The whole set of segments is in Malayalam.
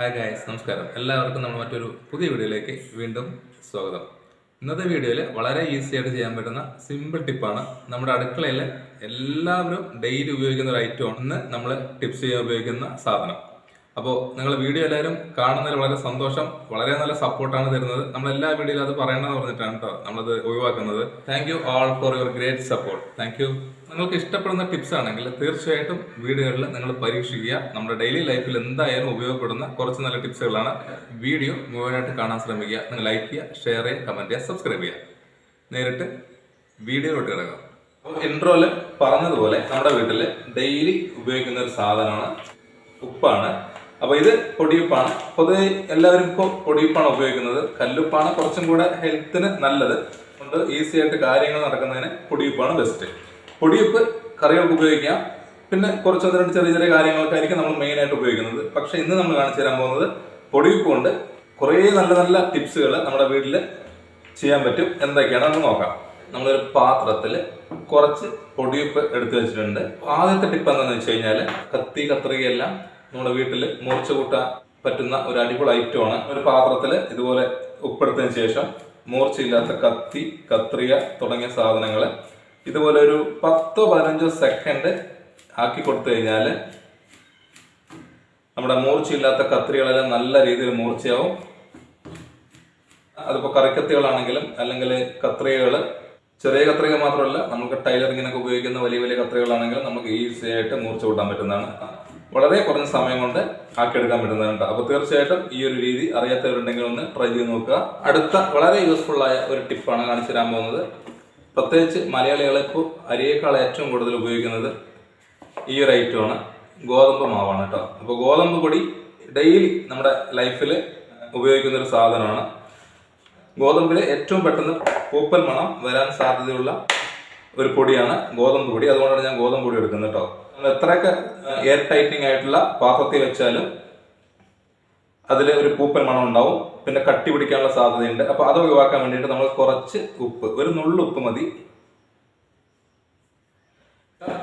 ഹായ് ഗായ്സ് നമസ്കാരം. എല്ലാവർക്കും നമ്മൾ മറ്റൊരു പുതിയ വീഡിയോയിലേക്ക് വീണ്ടും സ്വാഗതം. ഇന്നത്തെ വീഡിയോയിൽ വളരെ ഈസി ആയിട്ട് ചെയ്യാൻ പറ്റുന്ന സിമ്പിൾ ടിപ്പാണ് നമ്മുടെ അടുക്കളയിൽ എല്ലാവരും ഡെയിലി ഉപയോഗിക്കുന്ന ഒരു ഐറ്റം ആണ് നമ്മൾ ടിപ്സ് ചെയ്യാൻ ഉപയോഗിക്കുന്ന സാധനം. അപ്പോൾ നിങ്ങൾ വീഡിയോ എല്ലാവരും കാണുന്നതിൽ വളരെ സന്തോഷം. വളരെ നല്ല സപ്പോർട്ടാണ് തരുന്നത്. നമ്മൾ എല്ലാ വീഡിയോയിലും അത് പറയണമെന്ന് പറഞ്ഞിട്ടാണ് കേട്ടോ നമ്മളത് ഒഴിവാക്കുന്നത്. Thank you all for your great support thank you നിങ്ങൾക്ക് ഇഷ്ടപ്പെടുന്ന ടിപ്സ് ആണെങ്കിൽ തീർച്ചയായിട്ടും വീഡിയോകളിൽ നിങ്ങൾ പരീക്ഷിക്കുക. നമ്മുടെ ഡെയിലി ലൈഫിൽ എന്തായാലും ഉപയോഗപ്പെടുന്ന കുറച്ച് നല്ല ടിപ്സുകളാണ് വീഡിയോ മുഴുവനായിട്ട് കാണാൻ ശ്രമിക്കുക. നിങ്ങൾ ലൈക്ക് ചെയ്യുക ഷെയർ ചെയ്യുക കമന്റ് ചെയ്യുക സബ്സ്ക്രൈബ് ചെയ്യുക. നേരിട്ട് വീഡിയോയിലോട്ട് കിടക്കാം. ഇൻട്രോയിൽ പറഞ്ഞതുപോലെ നമ്മുടെ വീട്ടിൽ ഡെയിലി ഉപയോഗിക്കുന്ന ഒരു സാധനമാണ് ഉപ്പാണ്. അപ്പൊ ഇത് പൊടിയുപ്പാണ്. പൊതുവെ എല്ലാവരും ഇപ്പോൾ പൊടിയുപ്പാണ് ഉപയോഗിക്കുന്നത്. കല്ലുപ്പാണ് കുറച്ചും കൂടെ ഹെൽത്തിന് നല്ലത്. കൊണ്ട് ഈസി ആയിട്ട് കാര്യങ്ങൾ നടക്കുന്നതിന് പൊടിയുപ്പാണ് ബെസ്റ്റ് പൊടിയുപ്പ് കറികൾക്ക് ഉപയോഗിക്കാം. പിന്നെ കുറച്ച് ചെറിയ ചെറിയ കാര്യങ്ങൾക്കായിരിക്കും നമ്മൾ മെയിൻ ആയിട്ട് ഉപയോഗിക്കുന്നത്. പക്ഷെ ഇന്ന് നമ്മൾ കാണിച്ചു തരാൻ പോകുന്നത് പൊടിയുപ്പ് കൊണ്ട് കുറേ നല്ല നല്ല ടിപ്സുകൾ നമ്മുടെ വീട്ടിൽ ചെയ്യാൻ പറ്റും. എന്തൊക്കെയാണ് നമുക്ക് നോക്കാം. നമ്മളൊരു പാത്രത്തിൽ കുറച്ച് പൊടിയുപ്പ് എടുത്തു വെച്ചിട്ടുണ്ട്. ആദ്യത്തെ ടിപ്പ് എന്താണെന്ന് വെച്ച് കഴിഞ്ഞാൽ കത്തി കത്രികയെല്ലാം നമ്മുടെ വീട്ടിൽ മുറിച്ചു കൂട്ടാൻ പറ്റുന്ന ഒരു അടിപൊളി ഐറ്റം ആണ്. ഒരു പാത്രത്തിൽ ഇതുപോലെ ഉപ്പെടുത്തതിന് ശേഷം മൂർച്ചയില്ലാത്ത കത്തി കത്രിക തുടങ്ങിയ സാധനങ്ങൾ ഇതുപോലെ ഒരു പത്തോ പതിനഞ്ചോ സെക്കൻഡ് ആക്കി കൊടുത്തു കഴിഞ്ഞാൽ നമ്മുടെ മൂർച്ചയില്ലാത്ത കത്രികളെല്ലാം നല്ല രീതിയിൽ മൂർച്ചയാവും. അതിപ്പോൾ കറിക്കത്തികളാണെങ്കിലും അല്ലെങ്കിൽ കത്രികകൾ ചെറിയ കത്രിക മാത്രമല്ല നമുക്ക് ടൈലറിങ്ങിനൊക്കെ ഉപയോഗിക്കുന്ന വലിയ വലിയ കത്രികളാണെങ്കിലും നമുക്ക് ഈസി ആയിട്ട് മൂർച്ച കൂട്ടാൻ പറ്റുന്നതാണ്. വളരെ കുറഞ്ഞ സമയം കൊണ്ട് ആക്കിയെടുക്കാൻ പറ്റുന്നതാണ് അപ്പോൾ തീർച്ചയായിട്ടും ഈ ഒരു രീതി അറിയാത്തവരുണ്ടെങ്കിൽ ഒന്ന് ട്രൈ ചെയ്ത് നോക്കുക. അടുത്ത വളരെ യൂസ്ഫുൾ ആയ ഒരു ടിപ്പാണ് കാണിച്ചു തരാൻ പോകുന്നത്. പ്രത്യേകിച്ച് മലയാളികളെ ഇപ്പോൾ അരിയേക്കാൾ ഏറ്റവും കൂടുതൽ ഉപയോഗിക്കുന്നത് ഈ ഒരു ഐറ്റമാണ് ഗോതമ്പ് മാവാണ് കേട്ടോ അപ്പോൾ ഗോതമ്പ് പൊടി ഡെയിലി നമ്മുടെ ലൈഫിൽ ഉപയോഗിക്കുന്ന ഒരു സാധനമാണ്. ഗോതമ്പിൽ ഏറ്റവും പെട്ടെന്ന് പൂപ്പൽ മണം വരാൻ സാധ്യതയുള്ള ഒരു പൊടിയാണ് ഗോതമ്പ് പൊടി. അതുകൊണ്ടാണ് ഞാൻ ഗോതമ്പ് പൊടി എടുക്കുന്നത് കേട്ടോ എത്രയൊക്കെ എയർ ടൈറ്റിംഗ് ആയിട്ടുള്ള പാത്രത്തിൽ വെച്ചാലും അതിൽ ഒരു പൂപ്പൽ മണം ഉണ്ടാവും. പിന്നെ കട്ടി പിടിക്കാനുള്ള സാധ്യതയുണ്ട്. അപ്പൊ അത് ഒഴിവാക്കാൻ വേണ്ടിയിട്ട് നമ്മൾ കുറച്ച് ഉപ്പ് ഒരു നുള്ളു ഉപ്പ് മതി.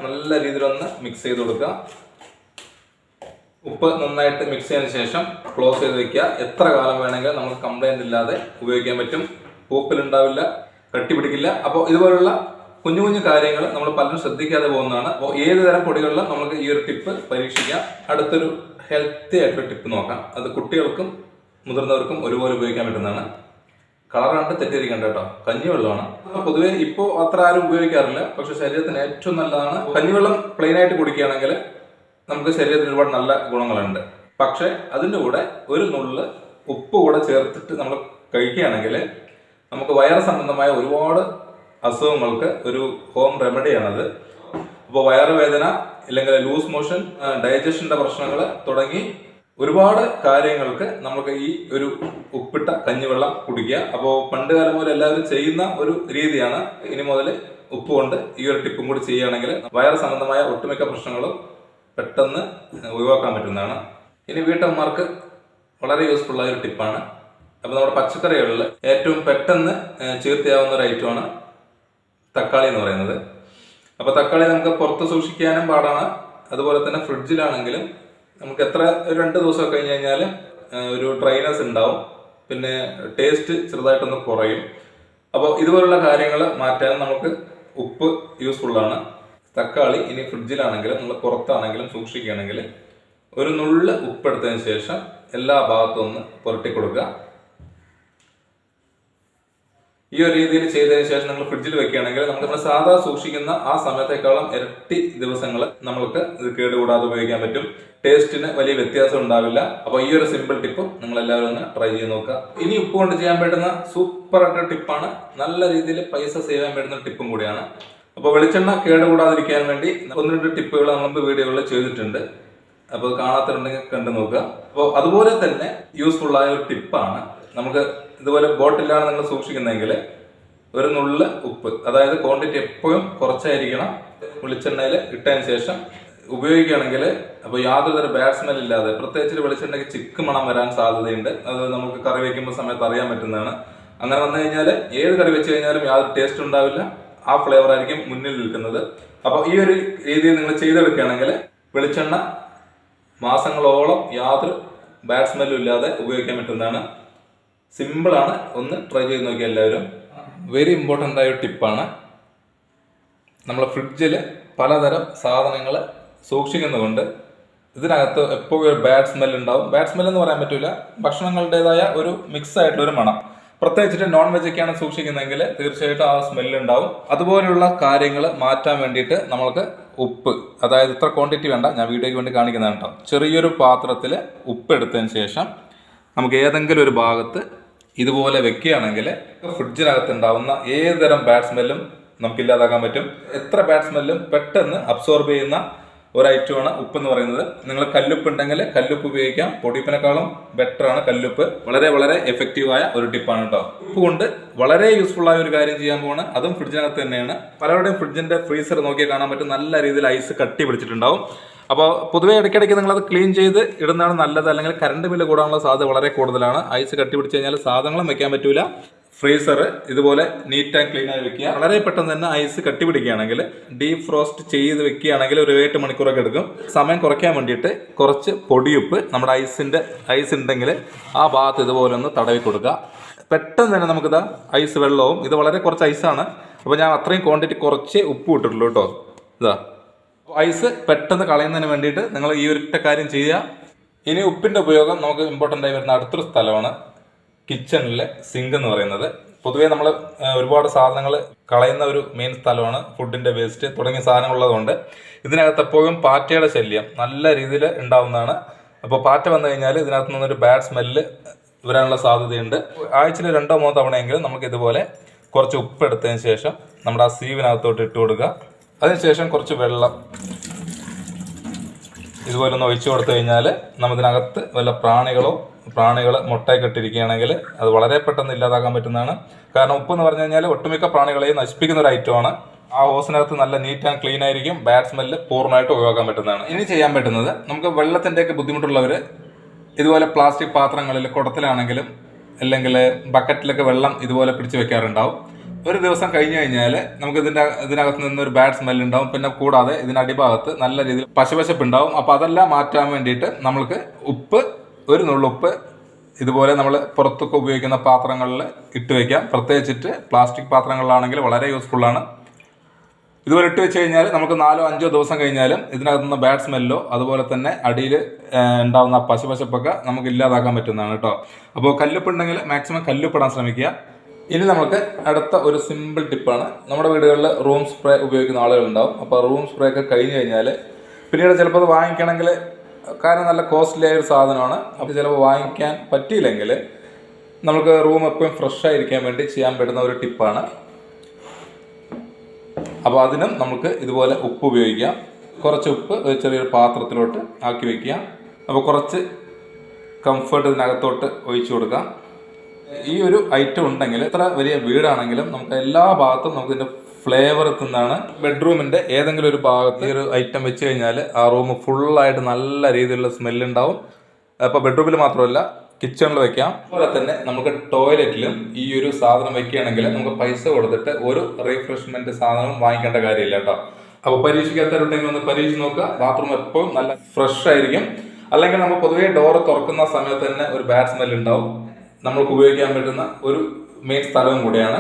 നല്ല രീതിയിലൊന്ന് മിക്സ് ചെയ്ത് കൊടുക്കുക. ഉപ്പ് നന്നായിട്ട് മിക്സ് ചെയ്തതിന് ശേഷം ക്ലോസ് ചെയ്ത് വെക്കുക. എത്ര കാലം വേണമെങ്കിലും നമുക്ക് കംപ്ലൈന്റ് ഇല്ലാതെ ഉപയോഗിക്കാൻ പറ്റും. പൂപ്പൽ ഉണ്ടാവില്ല കട്ടി പിടിക്കില്ല. അപ്പോൾ ഇതുപോലുള്ള കുഞ്ഞു കുഞ്ഞു കാര്യങ്ങൾ നമ്മൾ പലരും ശ്രദ്ധിക്കാതെ പോകുന്നതാണ്. അപ്പോൾ ഏത് തരം പൊടികളിലും നമുക്ക് ഈ ഒരു ടിപ്പ് പരീക്ഷിക്കാം. അടുത്തൊരു ഹെൽത്തി ആയിട്ടുള്ള ടിപ്പ് നോക്കാം. അത് കുട്ടികൾക്കും മുതിർന്നവർക്കും ഒരുപോലെ ഉപയോഗിക്കാൻ പറ്റുന്നതാണ്. കളർ കണ്ട് തെറ്റിയിരിക്കണ്ട കേട്ടോ. കഞ്ഞിവെള്ളമാണ്. പൊതുവേ ഇപ്പോൾ അത്ര ആരും ഉപയോഗിക്കാറില്ല. പക്ഷെ ശരീരത്തിന് ഏറ്റവും നല്ലതാണ്. കഞ്ഞിവെള്ളം പ്ലെയിൻ ആയിട്ട് കുടിക്കുകയാണെങ്കിൽ നമുക്ക് ശരീരത്തിന് ഒരുപാട് നല്ല ഗുണങ്ങളുണ്ട്. പക്ഷെ അതിന്റെ കൂടെ ഒരു നുള്ള് ഉപ്പ് കൂടെ ചേർത്തിട്ട് നമ്മൾ കഴിക്കുകയാണെങ്കിൽ നമുക്ക് വയറ് സംബന്ധമായ ഒരുപാട് അസുഖങ്ങൾക്ക് ഒരു ഹോം റെമഡിയാണത് അപ്പോൾ വയറുവേദന അല്ലെങ്കിൽ ലൂസ് മോഷൻ ഡൈജഷന്റെ പ്രശ്നങ്ങൾ തുടങ്ങി ഒരുപാട് കാര്യങ്ങൾക്ക് നമുക്ക് ഈ ഒരു ഉപ്പിട്ട കഞ്ഞിവെള്ളം കുടിക്കുക. അപ്പോൾ പണ്ട് കാലം മുതൽ എല്ലാവരും ചെയ്യുന്ന ഒരു രീതിയാണ് ഇനി മുതൽ ഉപ്പ് കൊണ്ട് ഈ ഒരു ടിപ്പും കൂടി ചെയ്യുകയാണെങ്കിൽ വയറ് സംബന്ധമായ ഒട്ടുമിക്ക പ്രശ്നങ്ങളും പെട്ടെന്ന് ഒഴിവാക്കാൻ പറ്റുന്നതാണ്. ഇനി വീട്ടമ്മമാർക്ക് വളരെ യൂസ്ഫുൾ ആയ ഒരു ടിപ്പാണ്. അപ്പോൾ നമ്മുടെ പച്ചക്കറികളിൽ ഏറ്റവും പെട്ടെന്ന് ചീർത്തിയാവുന്ന ഒരു ഐറ്റമാണ് തക്കാളി എന്ന് പറയുന്നത്. അപ്പോൾ തക്കാളി നമുക്ക് പുറത്ത് സൂക്ഷിക്കാനും പാടാണ്. അതുപോലെ തന്നെ ഫ്രിഡ്ജിലാണെങ്കിലും നമുക്ക് എത്ര രണ്ട് ദിവസം കഴിഞ്ഞ് കഴിഞ്ഞാൽ ഒരു ഡ്രൈനസ് ഉണ്ടാവും. പിന്നെ ടേസ്റ്റ് ചെറുതായിട്ടൊന്ന് കുറയും. അപ്പോൾ ഇതുപോലുള്ള കാര്യങ്ങൾ മാറ്റാൻ നമുക്ക് ഉപ്പ് യൂസ്ഫുൾ ആണ്. തക്കാളി ഇനി ഫ്രിഡ്ജിലാണെങ്കിലും നമ്മൾ പുറത്താണെങ്കിലും സൂക്ഷിക്കുകയാണെങ്കിൽ ഒരു നുള്ള് ഉപ്പെടുത്തതിന് ശേഷം എല്ലാ ഭാഗത്തും ഒന്ന് പുരട്ടി കൊടുക്കുക ഈ ഒരു രീതിയിൽ ചെയ്തതിന് ശേഷം നമ്മൾ ഫ്രിഡ്ജിൽ വെക്കുകയാണെങ്കിൽ നമുക്ക് നമ്മൾ സാധാ സൂക്ഷിക്കുന്ന ആ സമയത്തേക്കാളും ഇരട്ടി ദിവസങ്ങൾ നമ്മൾക്ക് ഇത് കേടുകൂടാതെ ഉപയോഗിക്കാൻ പറ്റും. ടേസ്റ്റിന് വലിയ വ്യത്യാസം ഉണ്ടാവില്ല. അപ്പോൾ ഈ ഒരു സിമ്പിൾ ടിപ്പ് നിങ്ങൾ എല്ലാവരും ഒന്ന് ട്രൈ ചെയ്ത് നോക്കുക. ഇനി ഉപ്പ് കൊണ്ട് ചെയ്യാൻ പറ്റുന്ന സൂപ്പർ ആയിട്ട് ടിപ്പാണ് നല്ല രീതിയിൽ പൈസ സേവ് ചെയ്യാൻ പറ്റുന്ന ടിപ്പും കൂടിയാണ്. അപ്പോൾ വെളിച്ചെണ്ണ കേടുകൂടാതിരിക്കാൻ വേണ്ടി ഒന്ന് രണ്ട് ടിപ്പുകൾ നമ്മൾ വീഡിയോകളിൽ ചെയ്തിട്ടുണ്ട്. അപ്പോൾ കാണാത്തുണ്ടെങ്കിൽ കണ്ടു നോക്കുക. അപ്പോൾ അതുപോലെ തന്നെ യൂസ്ഫുൾ ആയ ഒരു ടിപ്പാണ് നമുക്ക് ഇതുപോലെ ബോട്ടിലാണ് നിങ്ങൾ സൂക്ഷിക്കുന്നതെങ്കിൽ ഒരു നുള്ള് ഉപ്പ് അതായത് ക്വാണ്ടിറ്റി എപ്പോഴും കുറച്ചായിരിക്കണം വെളിച്ചെണ്ണയിൽ ഇട്ടതിന് ശേഷം ഉപയോഗിക്കുകയാണെങ്കിൽ അപ്പോൾ യാതൊരു തരം ബാഡ് സ്മെൽ ഇല്ലാതെ പ്രത്യേകിച്ച് വെളിച്ചെണ്ണയ്ക്ക് ചിക്ക് മണം വരാൻ സാധ്യതയുണ്ട്. അത് നമുക്ക് കറി വയ്ക്കുമ്പോൾ സമയത്ത് അറിയാൻ പറ്റുന്നതാണ്. അങ്ങനെ വന്നു കഴിഞ്ഞാൽ ഏത് കറി വെച്ച് കഴിഞ്ഞാലും യാതൊരു ടേസ്റ്റ് ഉണ്ടാവില്ല. ആ ഫ്ലേവർ ആയിരിക്കും മുന്നിൽ നിൽക്കുന്നത്. അപ്പോൾ ഈ ഒരു രീതിയിൽ നിങ്ങൾ ചെയ്തെടുക്കുകയാണെങ്കിൽ വെളിച്ചെണ്ണ മാസങ്ങളോളം യാതൊരു ബാഡ് സ്മെല്ലും ഇല്ലാതെ ഉപയോഗിക്കാൻ പറ്റുന്നതാണ്. സിമ്പിളാണ് ഒന്ന് ട്രൈ ചെയ്ത് നോക്കിയ എല്ലാവരും. വെരി ഇമ്പോർട്ടന്റ് ആയ ടിപ്പാണ് നമ്മൾ ഫ്രിഡ്ജിൽ പലതരം സാധനങ്ങൾ സൂക്ഷിക്കുന്നതുകൊണ്ട് ഇതിനകത്ത് എപ്പോഴും ഒരു ബാഡ് സ്മെൽ ഉണ്ടാവും. ബാഡ് സ്മെൽ എന്ന് പറയാൻ പറ്റില്ല ഭക്ഷണങ്ങളുടേതായ ഒരു മിക്സ് ആയിട്ടുള്ള ഒരു മണം. പ്രത്യേകിച്ചിട്ട് നോൺ വെജ് ഒക്കെയാണ് സൂക്ഷിക്കുന്നതെങ്കിൽ തീർച്ചയായിട്ടും ആ സ്മെല്ല് ഉണ്ടാവും. അതുപോലെയുള്ള കാര്യങ്ങൾ മാറ്റാൻ വേണ്ടിയിട്ട് നമ്മൾക്ക് ഉപ്പ് അതായത് ഇത്ര ക്വാണ്ടിറ്റി വേണ്ട ഞാൻ വീഡിയോയ്ക്ക് വേണ്ടി കാണിക്കുന്നതാണ് കേട്ടോ ചെറിയൊരു പാത്രത്തിൽ ഉപ്പ് എടുത്തതിന് ശേഷം നമുക്ക് ഏതെങ്കിലും ഒരു ഭാഗത്ത് ഇതുപോലെ വെക്കുകയാണെങ്കിൽ ഫ്രിഡ്ജിനകത്ത് ഉണ്ടാവുന്ന ഏതുതരം ബാഡ് സ്മെല്ലും നമുക്ക് ഇല്ലാതാക്കാൻ പറ്റും. എത്ര ബാഡ് സ്മെല്ലും പെട്ടെന്ന് അബ്സോർബ് ചെയ്യുന്ന ഒരു ഐറ്റമാണ് ഉപ്പ് എന്ന് പറയുന്നത്. നിങ്ങൾ കല്ലുപ്പ് ഉണ്ടെങ്കിൽ കല്ലുപ്പ് ഉപയോഗിക്കാം. പൊടിപ്പിനേക്കാളും ബെറ്റർ ആണ് കല്ലുപ്പ്. വളരെ വളരെ എഫക്റ്റീവായ ഒരു ടിപ്പാണ് കേട്ടോ ഉപ്പ് കൊണ്ട് വളരെ യൂസ്ഫുൾ ആയ ഒരു കാര്യം ചെയ്യാൻ പോവാണ്. അതും ഫ്രിഡ്ജിനകത്ത് തന്നെയാണ്. പലരുടെയും ഫ്രിഡ്ജിന്റെ ഫ്രീസർ നോക്കിയാൽ കാണാൻ പറ്റും. നല്ല രീതിയിൽ ഐസ് കട്ടി പിടിച്ചിട്ടുണ്ടാവും. അപ്പോൾ പൊതുവെ ഇടയ്ക്കിടയ്ക്ക് നിങ്ങളത് ക്ലീൻ ചെയ്ത് ഇടുന്നതാണ് നല്ലത്. അല്ലെങ്കിൽ കറണ്ട് ബില്ല് കൂടാനുള്ള സാധ്യത വളരെ കൂടുതലാണ്. ഐസ് കട്ടി പിടിച്ച് കഴിഞ്ഞാൽ സാധനങ്ങളും വെക്കാൻ പറ്റൂല. ഫ്രീസർ ഇതുപോലെ നീറ്റ് ആൻഡ് ക്ലീൻ ആയി വെക്കുക. വളരെ പെട്ടെന്ന് തന്നെ ഐസ് കട്ടി പിടിക്കുകയാണെങ്കിൽ ഡീപ് ഫ്രോസ്റ്റ് ചെയ്ത് വെക്കുകയാണെങ്കിൽ ഒരു എട്ട് മണിക്കൂറൊക്കെ എടുക്കും. സമയം കുറയ്ക്കാൻ വേണ്ടിയിട്ട് കുറച്ച് പൊടിയുപ്പ് നമ്മുടെ ഐസിന്റെ ഐസ് ഉണ്ടെങ്കിൽ ആ ഭാഗത്ത് ഇതുപോലെ ഒന്ന് തടവി കൊടുക്കുക. പെട്ടെന്ന് തന്നെ നമുക്കിത് ഐസ് വെള്ളവും ഇത് വളരെ കുറച്ച് ഐസാണ് അപ്പോൾ ഞാൻ അത്രയും ക്വാണ്ടിറ്റി കുറച്ച് ഉപ്പ് ഇട്ടിട്ടുള്ളൂ കേട്ടോ. ഇതാ. ഐസ് പെട്ടെന്ന് കളയുന്നതിന് വേണ്ടിയിട്ട് നിങ്ങൾ ഈ ഒരൊറ്റ കാര്യം ചെയ്യുക. ഇനി ഉപ്പിന്റെ ഉപയോഗം നമുക്ക് ഇമ്പോർട്ടന്റ് ആയി വരുന്ന അടുത്തൊരു സ്ഥലമാണ് കിച്ചണിലെ സിങ്ക് എന്ന് പറയുന്നത്. പൊതുവേ നമ്മൾ ഒരുപാട് സാധനങ്ങൾ കളയുന്ന ഒരു മെയിൻ സ്ഥലമാണ് ഫുഡിന്റെ വേസ്റ്റ് തുടങ്ങിയ സാധനങ്ങളുള്ളതുകൊണ്ട് ഇതിനകത്ത് എപ്പോഴും പാറ്റയുടെ ശല്യം നല്ല രീതിയിൽ ഉണ്ടാവുന്നതാണ്. അപ്പോൾ പാറ്റ വന്നു കഴിഞ്ഞാൽ ഇതിനകത്ത് നിന്നൊരു ബാഡ് സ്മെല്ല് വരാനുള്ള സാധ്യതയുണ്ട്. ആഴ്ചയിൽ രണ്ടോ മൂന്നോ തവണയെങ്കിലും നമുക്ക് ഇതുപോലെ കുറച്ച് ഉപ്പ് എടുത്തതിന് ശേഷം നമ്മുടെ ആ സീവിനകത്തോട്ട് ഇട്ട് കൊടുക്കുക. അതിനുശേഷം കുറച്ച് വെള്ളം ഇതുപോലെ ഒന്ന് ഒഴിച്ചു കൊടുത്തു കഴിഞ്ഞാൽ നമ്മതിനകത്ത് വല്ല പ്രാണികളോ പ്രാണികൾ മുട്ടയൊക്കെ ഇട്ടിരിക്കുകയാണെങ്കിൽ അത് വളരെ പെട്ടെന്ന് ഇല്ലാതാക്കാൻ പറ്റുന്നതാണ്. കാരണം ഉപ്പ് എന്ന് പറഞ്ഞു കഴിഞ്ഞാൽ ഒട്ടുമിക്ക പ്രാണികളെയും നശിപ്പിക്കുന്ന ഒരു ഐറ്റമാണ് ആ ഹോസിനകത്ത് നല്ല നീറ്റ് ആൻഡ് ക്ലീൻ ആയിരിക്കും ബാഡ് സ്മെല്ല് പൂർണമായിട്ട് ഒഴിവാക്കാൻ പറ്റുന്നതാണ്. ഇനി ചെയ്യാൻ പറ്റുന്നത് നമുക്ക് വെള്ളത്തിന്റെയൊക്കെ ബുദ്ധിമുട്ടുള്ളവർ ഇതുപോലെ പ്ലാസ്റ്റിക് പാത്രങ്ങളിൽ കുടത്തിലാണെങ്കിലും അല്ലെങ്കിൽ ബക്കറ്റിലൊക്കെ വെള്ളം ഇതുപോലെ പിടിച്ച് വെക്കാറുണ്ടാവും. ഒരു ദിവസം കഴിഞ്ഞു കഴിഞ്ഞാൽ നമുക്ക് ഇതിന്റെ ഇതിനകത്ത് നിന്ന് ഒരു ബാഡ് സ്മെൽ ഉണ്ടാവും. പിന്നെ കൂടാതെ ഇതിന്റെ അടിഭാഗത്ത് നല്ല രീതിയിൽ പശപശപ്പ് ഉണ്ടാവും അപ്പൊ അതെല്ലാം മാറ്റാൻ വേണ്ടിയിട്ട് നമ്മൾക്ക് ഉപ്പ് ഒരു നുള്ളുപ്പ് ഇതുപോലെ നമ്മൾ പുറത്തൊക്കെ ഉപയോഗിക്കുന്ന പാത്രങ്ങളിൽ ഇട്ട് വെക്കാം. പ്രത്യേകിച്ചിട്ട് പ്ലാസ്റ്റിക് പാത്രങ്ങളിലാണെങ്കിൽ വളരെ യൂസ്ഫുൾ ആണ്. ഇതുപോലെ ഇട്ട് വെച്ച് കഴിഞ്ഞാൽ നമുക്ക് നാലോ അഞ്ചോ ദിവസം കഴിഞ്ഞാലും ഇതിനകത്തുനിന്ന് ബാഡ് സ്മെല്ലോ അതുപോലെ തന്നെ അടിയിൽ ഉണ്ടാകുന്ന പശപശപ്പൊക്കെ നമുക്ക് ഇല്ലാതാക്കാൻ പറ്റുന്നതാണ് കേട്ടോ. അപ്പോൾ കല്ലുപ്പുണ്ടെങ്കിൽ മാക്സിമം കല്ലുപ്പിടാൻ ശ്രമിക്കുക. ഇനി നമുക്ക് അടുത്ത ഒരു സിമ്പിൾ ടിപ്പാണ് നമ്മുടെ വീടുകളിൽ റൂം സ്പ്രേ ഉപയോഗിക്കുന്ന ആളുകളുണ്ടാവും. അപ്പോൾ റൂം സ്പ്രേ ഒക്കെ കഴിഞ്ഞ് കഴിഞ്ഞാൽ പിന്നീട് ചിലപ്പോൾ അത് വാങ്ങിക്കണമെങ്കിൽ കാരണം നല്ല കോസ്റ്റ്ലി ആയൊരു സാധനമാണ്. അപ്പോൾ ചിലപ്പോൾ വാങ്ങിക്കാൻ പറ്റിയില്ലെങ്കിൽ നമുക്ക് റൂം എപ്പോഴും ഫ്രഷ് ആയിരിക്കാൻ വേണ്ടി ചെയ്യാൻ പറ്റുന്ന ഒരു ടിപ്പാണ് അപ്പോൾ അതിനും നമുക്ക് ഇതുപോലെ ഉപ്പ് ഉപയോഗിക്കാം. കുറച്ച് ഉപ്പ് ഒരു ചെറിയൊരു പാത്രത്തിലോട്ട് ആക്കി വയ്ക്കുക അപ്പോൾ കുറച്ച് കംഫർട്ട് ഇതിനകത്തോട്ട് ഒഴിച്ചു കൊടുക്കാം. ഈ ഒരു ഐറ്റം ഉണ്ടെങ്കിൽ എത്ര വലിയ വീടാണെങ്കിലും നമുക്ക് എല്ലാ ഭാഗത്തും നമുക്ക് ഇതിന്റെ ഫ്ലേവർ എത്തുന്നതാണ്. ബെഡ്റൂമിന്റെ ഏതെങ്കിലും ഒരു ഭാഗത്ത് ഈ ഒരു ഐറ്റം വെച്ച് കഴിഞ്ഞാൽ ആ റൂം ഫുള്ളായിട്ട് നല്ല രീതിയിലുള്ള സ്മെല്ല് ഉണ്ടാവും. അപ്പോൾ ബെഡ്റൂമിൽ മാത്രമല്ല കിച്ചണിൽ വെക്കാം. അതുപോലെ തന്നെ നമുക്ക് ടോയ്ലറ്റിലും ഈ ഒരു സാധനം വെക്കുകയാണെങ്കിൽ നമുക്ക് പൈസ കൊടുത്തിട്ട് ഒരു റീഫ്രഷ്മെന്റ് സാധനം വാങ്ങിക്കേണ്ട കാര്യമില്ല കേട്ടോ. അപ്പോൾ പരീക്ഷിക്കാത്തവരുണ്ടെങ്കിൽ ഒന്ന് പരീക്ഷിച്ച് നോക്കുക. ബാത്റൂം എപ്പോഴും നല്ല ഫ്രഷ് ആയിരിക്കും. അല്ലെങ്കിൽ നമ്മൾ പൊതുവേ ഡോർ തുറക്കുന്ന സമയത്ത് തന്നെ ഒരു ബാഡ് സ്മെൽ ഉണ്ടാവും. നമ്മൾക്ക് ഉപയോഗിക്കാൻ പറ്റുന്ന ഒരു മെയിൻ സ്ഥലവും കൂടിയാണ്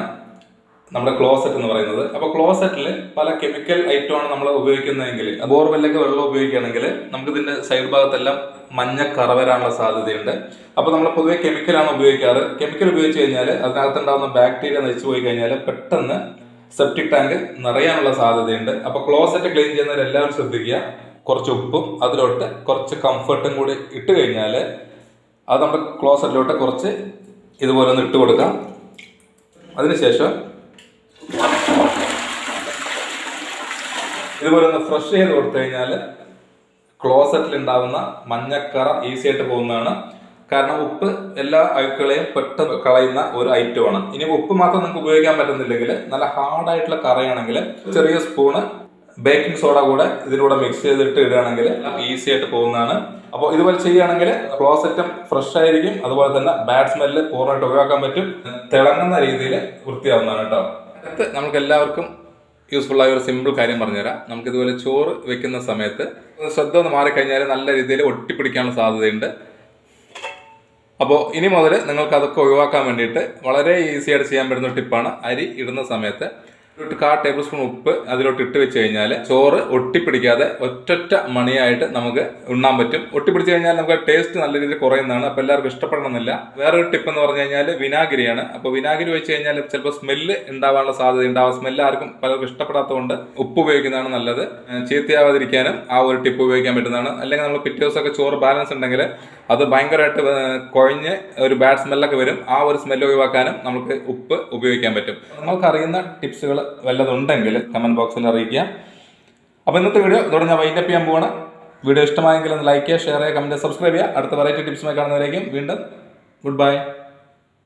നമ്മുടെ ക്ലോസറ്റ് എന്ന് പറയുന്നത്. അപ്പോൾ ക്ലോസറ്റിൽ പല കെമിക്കൽ ഐറ്റമാണ് നമ്മൾ ഉപയോഗിക്കുന്നതെങ്കിൽ ബോർവെല്ലൊക്കെ വെള്ളം ഉപയോഗിക്കുകയാണെങ്കിൽ നമുക്ക് ഇതിന്റെ സൈഡ് ഭാഗത്തെല്ലാം മഞ്ഞ കറ വരാനുള്ള സാധ്യതയുണ്ട്. അപ്പോൾ നമ്മൾ പൊതുവെ കെമിക്കലാണ് ഉപയോഗിക്കാറ്. കെമിക്കൽ ഉപയോഗിച്ച് കഴിഞ്ഞാൽ അതിനകത്തുണ്ടാകുന്ന ബാക്ടീരിയ നശിച്ചു പോയി കഴിഞ്ഞാൽ പെട്ടെന്ന് സെപ്റ്റിക് ടാങ്ക് നിറയാനുള്ള സാധ്യതയുണ്ട്. അപ്പോൾ ക്ലോസറ്റ് ക്ലീൻ ചെയ്യുന്നവരെല്ലാവരും ശ്രദ്ധിക്കുക. കുറച്ച് ഉപ്പും അതിലോട്ട് കുറച്ച് കംഫർട്ടും കൂടി ഇട്ട് കഴിഞ്ഞാൽ അത് നമ്മുടെ ക്ലോസറ്റിലോട്ട് കുറച്ച് ഇതുപോലെ ഒന്ന് ഇട്ട് കൊടുക്കാം. അതിനുശേഷം ഇതുപോലെ ഒന്ന് ഫ്രഷ് ചെയ്ത് കൊടുത്തു കഴിഞ്ഞാൽ ക്ലോസറ്റിൽ ഉണ്ടാകുന്ന മഞ്ഞക്കറ ഈസി ആയിട്ട് പോകുന്നതാണ്. കാരണം ഉപ്പ് എല്ലാ അഴുക്കളെയും പെട്ടെന്ന് കളയുന്ന ഒരു ഐറ്റമാണ് ഇനി ഉപ്പ് മാത്രം നിങ്ങൾക്ക് ഉപയോഗിക്കാൻ പറ്റുന്നില്ലെങ്കിൽ നല്ല ഹാർഡായിട്ടുള്ള കറയാണെങ്കിൽ ചെറിയ സ്പൂണ് ബേക്കിംഗ് സോഡ കൂടെ ഇതിലൂടെ മിക്സ് ചെയ്തിട്ട് ഇടുകയാണെങ്കിൽ ഈസി ആയിട്ട് പോകുന്നതാണ്. അപ്പോൾ ഇതുപോലെ ചെയ്യുകയാണെങ്കിൽ ക്ലോസറ്റും ഫ്രഷ് ആയിരിക്കും. അതുപോലെ തന്നെ ബാഡ് സ്മെല്ല് പൂർണമായിട്ട് ഒഴിവാക്കാൻ പറ്റും. തിളങ്ങുന്ന രീതിയിൽ വൃത്തിയാവുന്നതാണ് കേട്ടോ. അടുത്ത് നമുക്ക് എല്ലാവർക്കും യൂസ്ഫുൾ ആയ ഒരു സിമ്പിൾ കാര്യം പറഞ്ഞുതരാം. നമുക്ക് ഇതുപോലെ ചോറ് വെക്കുന്ന സമയത്ത് ശ്രദ്ധ ഒന്ന് മാറിക്കഴിഞ്ഞാൽ നല്ല രീതിയിൽ ഒട്ടിപ്പിടിക്കാനുള്ള സാധ്യതയുണ്ട്. അപ്പോൾ ഇനി മുതൽ നിങ്ങൾക്ക് അതൊക്കെ ഒഴിവാക്കാൻ വേണ്ടിയിട്ട് വളരെ ഈസി ആയിട്ട് ചെയ്യാൻ പറ്റുന്ന ടിപ്പാണ് അരി ഇടുന്ന സമയത്ത് കാ ടേബിൾ സ്പൂൺ ഉപ്പ് അതിലോട്ട് ഇട്ട് വെച്ച് കഴിഞ്ഞാൽ ചോറ് ഒട്ടിപ്പിടിക്കാതെ ഒറ്റൊറ്റ മണിയായിട്ട് നമുക്ക് ഉണ്ണാൻ പറ്റും. ഒട്ടിപ്പിടിച്ച് കഴിഞ്ഞാൽ നമുക്ക് ടേസ്റ്റ് നല്ല രീതിയിൽ കുറയുന്നതാണ്. അപ്പോൾ എല്ലാവർക്കും ഇഷ്ടപ്പെടണമെന്നില്ല. വേറൊരു ടിപ്പ് എന്ന് പറഞ്ഞു കഴിഞ്ഞാൽ വിനാഗിരിയാണ്. അപ്പോൾ വിനാഗിരി വെച്ച് കഴിഞ്ഞാൽ ചിലപ്പോൾ സ്മെല്ല് ഉണ്ടാവാനുള്ള സാധ്യത ഉണ്ടാവും സ്മെല്ല് ആർക്കും പലർക്കും ഇഷ്ടപ്പെടാത്തതുകൊണ്ട് ഉപ്പ് ഉപയോഗിക്കുന്നതാണ് നല്ലത്. ചീത്തയാവാതിരിക്കാനും ആ ഒരു ടിപ്പ് ഉപയോഗിക്കാൻ പറ്റുന്നതാണ്. അല്ലെങ്കിൽ നമ്മൾ പിറ്റേ ദിവസമൊക്കെ ചോറ് ബാലൻസ് ഉണ്ടെങ്കിൽ അത് ഭയങ്കരമായിട്ട് കുഴഞ്ഞ് ഒരു ബാഡ് സ്മെല്ലൊക്കെ വരും. ആ ഒരു സ്മെല്ല് ഒഴിവാക്കാനും നമുക്ക് ഉപ്പ് ഉപയോഗിക്കാൻ പറ്റും. നമുക്കറിയുന്ന ടിപ്സുകൾ വല്ലതുണ്ടെങ്കിൽ കമന്റ് ബോക്സിൽ അറിയിക്കുക. അപ്പോൾ ഇന്നത്തെ വീഡിയോ ഇതോടെ ഞാൻ വൈൻഡപ്പ് ചെയ്യാൻ പോവാണ്. വീഡിയോ ഇഷ്ടമായെങ്കിൽ ഒന്ന് ലൈക്ക് ചെയ്യുക ഷെയർ ചെയ്യുക കമന്റ് സബ്സ്ക്രൈബ് ചെയ്യുക. അടുത്ത വെറൈറ്റി ടിപ്സുമായി കാണുന്നവരേക്കും വീണ്ടും ഗുഡ് ബൈ